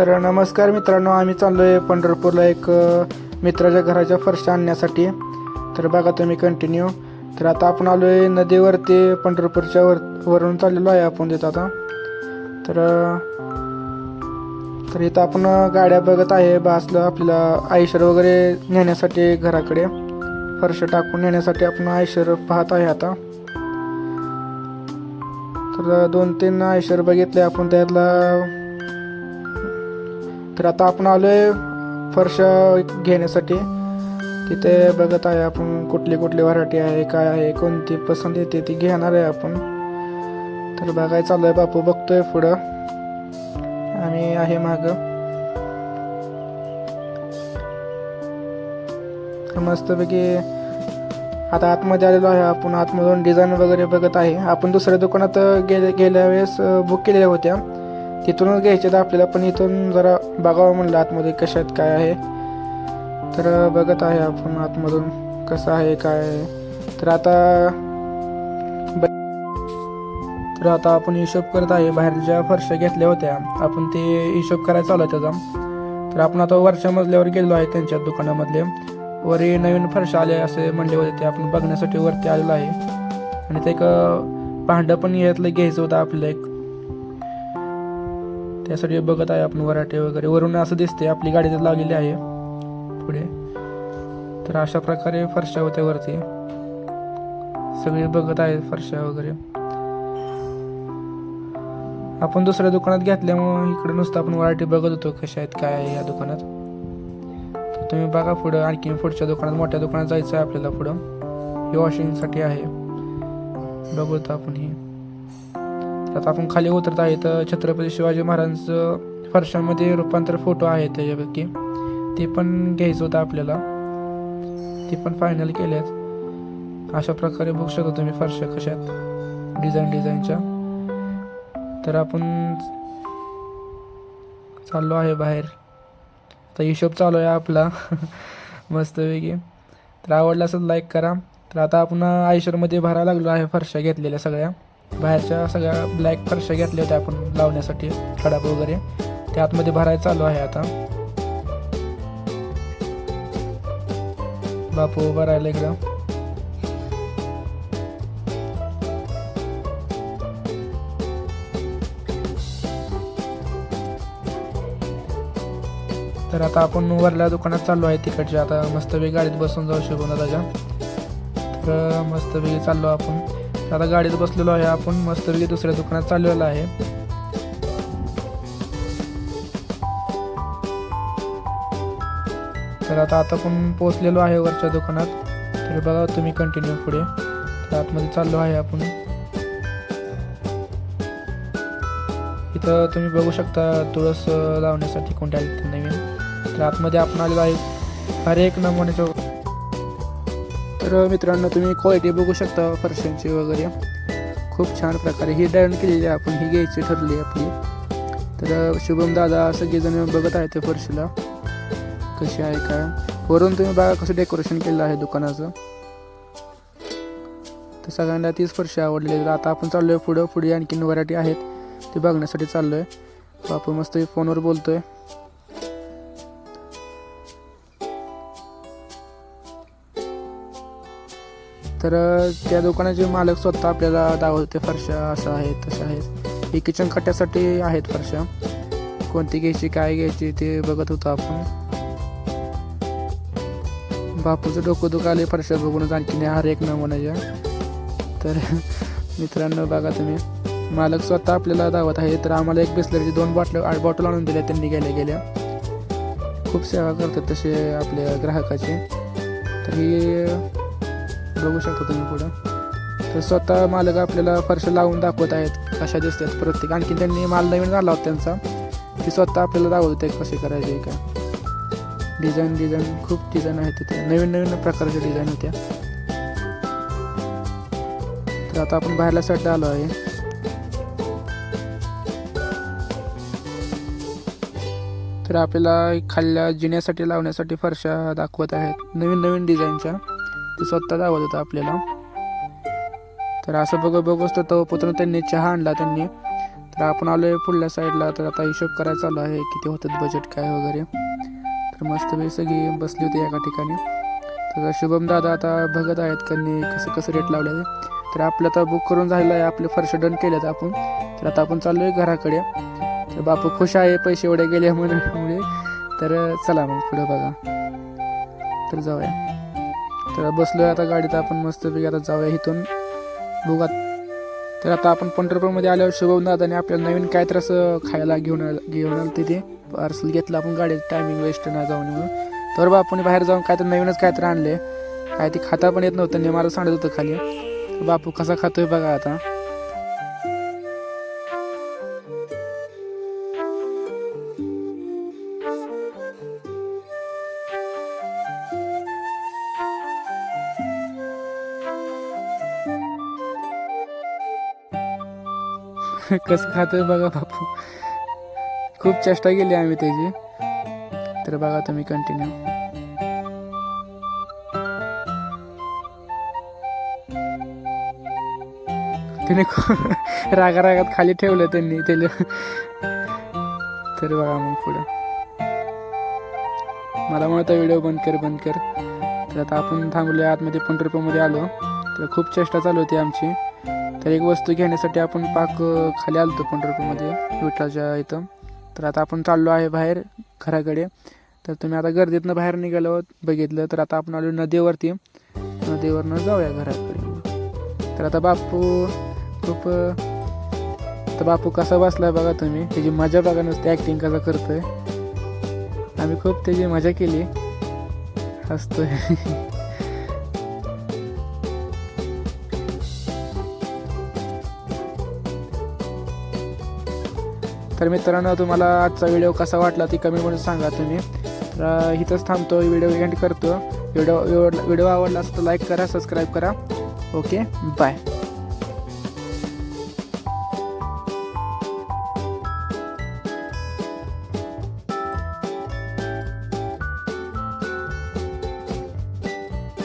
तर नमस्कार मित्रांनो आम्ही चाललो आहे पंढरपूरला एक मित्राच्या घराच्या फरशा आणण्यासाठी. तर बघा तुम्ही कंटिन्यू तर आता आपण आलो आहे नदीवरती पंढरपूरच्या वर वरून चाललेलो आहे आपण तिथं आता. तर तर इथं आपण गाड्या बघत आहे बासला आपल्याला आयशर वगैरे नेण्यासाठी घराकडे. फरशा टाकून नेण्यासाठी आपण आयशर पाहत आहे आता. तर दोन तीन आयशर बघितले आपण त्यातला तर आता आपण आलोय फरशा घेण्यासाठी. तिथे बघत आहे आपण कुठली कुठली व्हरायटी आहे काय आहे कोणती पसंत येते ती घेणार आहे आपण. तर बघायला चालू आहे बापू बघतोय पुढं. आम्ही आहे माग. मस्तपैकी आता आतमध्ये आलेलो आहे आपण. आतमधून डिझाईन वगैरे बघत आहे. आपण दुसऱ्या दुकानात गेल्या गेल्या वेळेस बुक केलेल्या होत्या. तिथूनच घ्यायचे तर आपल्याला पण इथून जरा बघावं म्हणलं आतमध्ये कशात काय आहे. तर बघत आहे आपण आतमधून कसं आहे काय तर आता ब- तर आता आपण हिशोब करत आहे बाहेर ज्या फरशा घेतल्या होत्या आपण ते हिशोब करायला चालू आहे त्याचा. तर आपण आता वरच्या मजल्यावर गेलो आहे त्यांच्या दुकानामधले. वरही नवीन फरशा आले असे म्हणले होते ते आपण बघण्यासाठी वरती आलेलो आहे. आणि ते एक भांडं पण यातलं घ्यायचं होतं आपलं एक. त्यासाठी बघत आहे आपण वराटे वगैरे. वरून असं दिसते आपली गाडी तर लागलेली आहे. पुढे. तर अशा प्रकारे फरशा होत्या वरती. सगळे बघत आहेत फरशा वगैरे. आपण दुसऱ्या दुकानात घेतल्यामुळं इकडे नुसतं आपण वरायटी बघत होतो कशा आहेत काय आहे या दुकानात. तर तुम्ही बघा पुढं आणखी पुढच्या दुकानात मोठ्या दुकानात जायचं आहे आपल्याला पुढं. हे वॉशिंगसाठी आहे. बघूत आपण ही. तर आपण खाली उतरत आहे तर छत्रपती शिवाजी महाराजांचं फरशामध्ये रूपांतर फोटो आहे त्याच्यापैकी. ते पण घ्यायचं होतं आपल्याला. ते पण फायनल केल्यात अशा प्रकारे बघू शकतो तुम्ही फरशा कशात. डिझाईन डिझाईनच्या तर आपण चाललो आहे बाहेर. तर हिशोब चालू आहे आपला. मस्तपैकी. तर आवडला असेल लाईक करा. तर आता आपण आयशरमध्ये भरायला लागलो आहे फरशा घेतलेल्या सगळ्या. बाहेरच्या सगळ्या ब्लॅक फरशा घेतल्या होत्या आपण लावण्यासाठी खडाप वगैरे. ते आतमध्ये भरायला चालू आहे आता. बापू उभा राहिला इकडं. तर आता आपण वरल्या दुकानात चाललो आहे तिकडच्या. आता मस्तपैकी गाडीत बसून जाऊ शकू ना त्याच्या तर मस्तपैकी चाललो आपण. आता गाडीत बसलेलो आहे. आपण मस्तपैकी दुसऱ्या दुकानात चाललेलो आहे. तर आता आता पण पोहोचलेलो आहे वरच्या दुकानात. तर बघा तुम्ही कंटिन्यू पुढे. तर आतमध्ये चाललो आहे आपण. इथं तुम्ही बघू शकता तुळस लावण्यासाठी कोणत्या आले नवीन. तर आतमध्ये आपण आलेलो आहे. हर एक नमुन्याच्या तर मित्रांनो तुम्ही क्वालिटी बघू शकता फरशांची वगैरे. खूप छान प्रकारे ही डायन केलेली आहे आपण ही घ्यायची ठरली आहे आपली. तर शुभम दादा सगळेजण बघत आहे त्या फरशीला. कशी आहे काय? वरून तुम्ही बघा कसं डेकोरेशन केलेलं आहे दुकानाचं. तर सगळ्यांना तीच फरशी आवडलेली तर आता आपण चाललोय पुढं. पुढे आणखीन व्हरायटी आहेत ते बघण्यासाठी चाललोय. बापू मस्त फोनवर बोलतोय. तर त्या दुकानाचे मालक स्वतः आपल्याला दाखवते होते फरशा असं आहेत तशा आहेत ही किचन कट्ट्यासाठी आहेत फरशा. कोणती घ्यायची काय घ्यायची ते बघत होतो आपण. बापूचं डोकं दुखाले फरशा बघूनच आणखीन हर एक नमुन्याच्या तर मित्रांनो बघा तुम्ही. मालक स्वतः आपल्याला दावत आहे तर आम्हाला एक बिस्लरीची दोन बॉटल आठ बॉटल आणून दिल्या त्यांनी गेल्या गेल्या. खूप सेवा करतात तसे आपल्या ग्राहकाचे. तर ही बघू शकता तुम्ही पुढं. तर स्वतः मालक आपल्याला फरशा लावून दाखवत आहेत कशा दिसतात प्रत्येक. आणखी त्यांनी माल नवीन झाला होता त्यांचा. ते स्वतः आपल्याला दाखवत होते कसे करायचे काय. डिझाईन डिझाईन खूप डिझाईन आहेत तिथे. नवीन नवीन प्रकारच्या डिझाईन होत्या. तर आता आपण बाहेरला साईड आलो आहे. तर आपल्याला खाल्ल्या जिन्यासाठी लावण्यासाठी फरशा दाखवत आहेत. नवीन नवीन डिझाईनच्या स्वतः दाखवत होतं आपल्याला. तर असं बघ बघूच तर तो पुत्र त्यांनी चहा आणला त्यांनी. तर आपण आलो आहे पुढल्या साईडला तर आता हिशोब करायचा चालू आहे किती होतात बजेट काय वगैरे. तर मस्त मी सगळी बसली होती एका ठिकाणी. तर शुभम दादा आता बघत आहेत त्यांनी कसं कसं रेट लावले तर आपलं आता बुक करून झालेलं आहे. आपले फर्श डन केलेत आपण. तर आता आपण चाललो आहे घराकडे. तर बापू खुश आहे पैसे एवढे गेले म्हणून. तर चला मग पुढं बघा. तर जाऊया. तर बसलो आता गाडीत आपण मस्तपैकी आता जाऊया इथून. बघा तर आता आपण पंढरपूरमध्ये आल्यावर शुभम आणि आपल्याला नवीन काय तर असं खायला घेऊन घेऊन आलं तिथे पार्सल घेतलं आपण गाडीत टायमिंग वेस्ट ना जाऊन म्हणून. तर बा आपण बाहेर जाऊन काय तर नवीनच काय तर आणले काय ते खाता पण येत नव्हतं ने मला सांगत होतं खाली. बापू कसा खातोय बघा आता. कसं खातं बघा बापू. खूप चेष्टा केली आम्ही त्याची. तर बघा तुम्ही कंटिन्यू त्याने रागा रागात खाली ठेवलं त्यांनी त्याला. तर बघा मग पुढं. मला म्हणता व्हिडिओ बंद कर बंद कर. तर आता आपण थांबलो आतमध्ये पंढरपूरमध्ये आलो. तर खूप चेष्टा चालू होती आमची. तर एक वस्तू घेण्यासाठी आपण पाक खाली आलो होतो पंढरपूरमध्ये विठ्ठलाच्या इथं. तर आता आपण चाललो आहे बाहेर घराकडे. तर तुम्ही आता गर्दीतनं बाहेर निघालो बघितलं तर आता आपण आलो नदीवरती. नदीवरनं जाऊया घराकडे. तर आता बापू खूप तर बापू कसा बसलाय बघा तुम्ही. त्याची मजा बघा नुसती ॲक्टिंग कसा करतोय. आम्ही खूप त्याची मजा केली. हसतोय. तर मित्रांनो तुम्हाला आजचा व्हिडिओ कसा वाटला ती कमेंटमध्ये सांगा तुम्ही. तर इथंच थांबतो व्हिडिओ एंड करतो. व्हिडिओ व्हिडिओ आवडला असं तर लाईक करा सबस्क्राईब करा. Okay bye